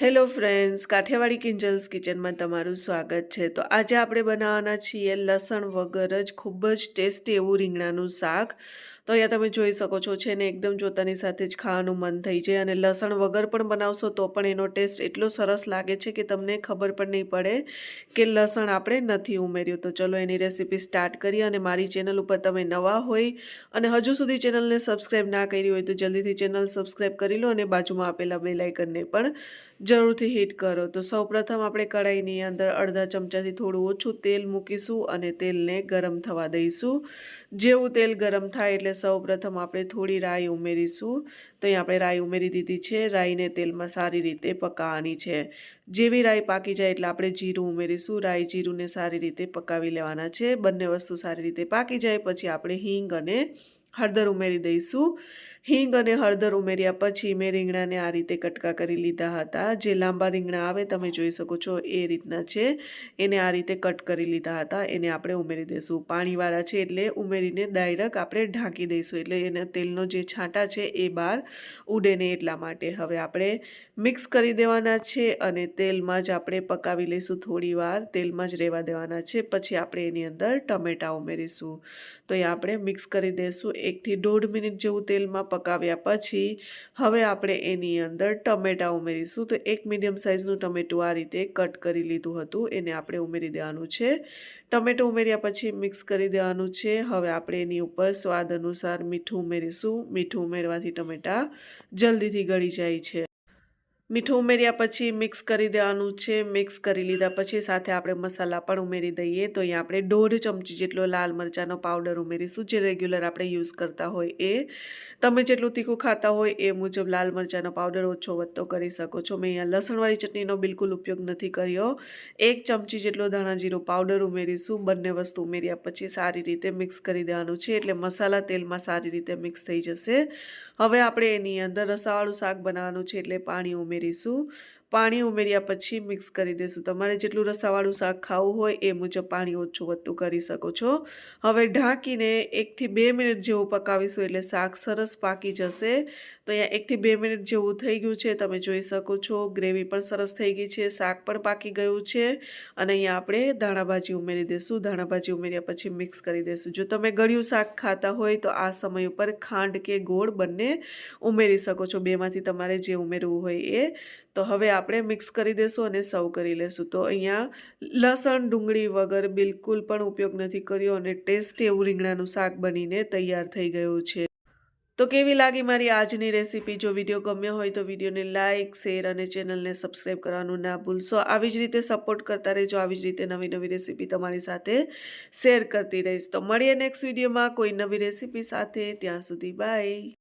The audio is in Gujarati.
હેલો ફ્રેન્ડ્સ કાઠિયાવાડી કિંજલ્સ કિચનમાં તમારું સ્વાગત છે. તો આજે આપણે બનાવવાના છીએ લસણ વગર જ ખૂબ જ ટેસ્ટી એવું રીંગણાનું શાક. તો અહીંયા તમે જોઈ શકો છો, છે ને, એકદમ જોતાની સાથે જ ખાવાનું મન થઈ જાય અને લસણ વગર પણ બનાવશો તો પણ એનો ટેસ્ટ એટલો સરસ લાગે છે કે તમને ખબર પણ નહીં પડે કે લસણ આપણે નથી ઉમેર્યું. તો ચલો એની રેસીપી સ્ટાર્ટ કરીએ અને મારી ચેનલ ઉપર તમે નવા હોય અને હજુ સુધી ચેનલને સબસ્ક્રાઈબ ના કરી હોય તો જલ્દીથી ચેનલ સબસ્ક્રાઈબ કરી લો અને બાજુમાં આપેલા બેલાઇકનને પણ જરૂરથી હીટ કરો. તો સૌપ્રથમ આપણે કઢાઈની અંદર અડધા ચમચાથી થોડું ઓછું તેલ મૂકીશું અને તેલને ગરમ થવા દઈશું. જેવું તેલ ગરમ થાય એટલે સૌપ્રથમ આપણે થોડી રાઈ ઉમેરીશું. તો અહીં આપણે રાઈ ઉમેરી દીધી છે. રાઈને તેલમાં સારી રીતે પકાવવાની છે. જેવી રાઈ પાકી જાય એટલે આપણે જીરું ઉમેરીશું. રાઈ જીરુંને સારી રીતે પકાવી લેવાના છે. બંને વસ્તુ સારી રીતે પાકી જાય. પછી આપણે હિંગ અને હળદર ઉમેરી દઈશું. હિંગ અને હળદર ઉમેર્યા પછી મેં રીંગણાને આ રીતે કટકા કરી લીધા હતા. જે લાંબા રીંગણા આવે, તમે જોઈ શકો છો એ રીતના છે. એને આ રીતે કટ કરી લીધા હતા. એને આપણે ઉમેરી દઈશું. પાણીવાળા છે એટલે ઉમેરીને ડાયરેક્ટ આપણે ઢાંકી દઈશું. એટલે એના તેલનો જે છાંટા છે એ બહાર ઉડે ને એટલા માટે. હવે આપણે મિક્સ કરી દેવાના છે અને તેલમાં જ આપણે પકાવી લઈશું થોડી તેલમાં જ રહેવા દેવાના છે. પછી આપણે એની અંદર ટમેટાં ઉમેરીશું. તો એ આપણે મિક્સ કરી દઈશું. એકથી દોઢ મિનિટ જેવું તેલમાં પકાવ્યા પછી હવે આપણે એની અંદર ટમેટાં ઉમેરીશું. તો એક મીડિયમ સાઇઝનું ટમેટું આ રીતે કટ કરી લીધું હતું. એને આપણે ઉમેરી દેવાનું છે. ટમેટું ઉમેર્યા પછી મિક્સ કરી દેવાનું છે. હવે આપણે એની ઉપર સ્વાદ અનુસાર મીઠું ઉમેરીશું. મીઠું ઉમેરવાથી ટમેટાં જલ્દીથી ગળી જાય છે. મીઠું ઉમેર્યા પછી મિક્સ કરી દેવાનું છે. મિક્સ કરી લીધા પછી સાથે આપણે મસાલા પણ ઉમેરી દઈએ. તો અહીંયા આપણે દોઢ ચમચી જેટલો લાલ મરચાંનો પાવડર ઉમેરીશું. જે રેગ્યુલર આપણે યુઝ કરતા હોય એ. તમે જેટલું તીખું ખાતા હોય એ મુજબ લાલ મરચાંનો પાવડર ઓછો વધતો કરી શકો છો. મેં અહીંયા લસણવાળી ચટણીનો બિલકુલ ઉપયોગ નથી કર્યો. એક ચમચી જેટલો ધાણાજીરો પાવડર ઉમેરીશું. બંને વસ્તુ ઉમેર્યા પછી સારી રીતે મિક્સ કરી દેવાનું છે. એટલે મસાલા તેલમાં સારી રીતે મિક્સ થઈ જશે. હવે આપણે એની અંદર રસાવાળું શાક બનાવવાનું છે. એટલે પાણી ઉમેરી ઉમેરીશું પાણી ઉમેર્યા પછી મિક્સ કરી દઈશું તમારે જેટલું રસાવાળું શાક ખાવું હોય એ મુજબ પાણી ઓછું વધતું કરી શકો છો. હવે ઢાંકીને એકથી બે મિનિટ જેવું પકાવીશું એટલે શાક સરસ પાકી જશે. તો અહીંયા એકથી બે મિનિટ જેવું થઈ ગયું છે. તમે જોઈ શકો છો ગ્રેવી પણ સરસ થઈ ગઈ છે. શાક પણ પાકી ગયું છે. અને અહીંયા આપણે ધાણાભાજી ઉમેરી દઈશું ધાણાભાજી ઉમેર્યા પછી મિક્સ કરી દઈશું જો તમે ગળ્યું શાક ખાતા હોય તો આ સમય ઉપર ખાંડ કે ગોળ બંને ઉમેરી શકો છો. બેમાંથી તમારે જે ઉમેરવું હોય એ. તો હવે આપણે મિક્સ કરી દઈશું અને સર્વ કરી લેશું. તો અહીંયા લસણ, ડુંગળી વગર બિલકુલ પણ ઉપયોગ નથી કર્યો અને ટેસ્ટી એવું રીંગણાનું શાક બનીને તૈયાર થઈ ગયું છે. તો કેવી લાગી મારી આજની રેસીપી જો વીડિયો ગમ્યો હોય તો વિડીયોને લાઇક શેર અને ચેનલને સબસ્ક્રાઈબ કરવાનું ના ભૂલશો. આવી જ રીતે સપોર્ટ કરતા રહેજો. આવી જ રીતે નવી નવી રેસીપી તમારી સાથે શેર કરતી રહીશ. તો મળીએ નેક્સ્ટ વિડીયોમાં કોઈ નવી રેસીપી સાથે. ત્યાં સુધી બાય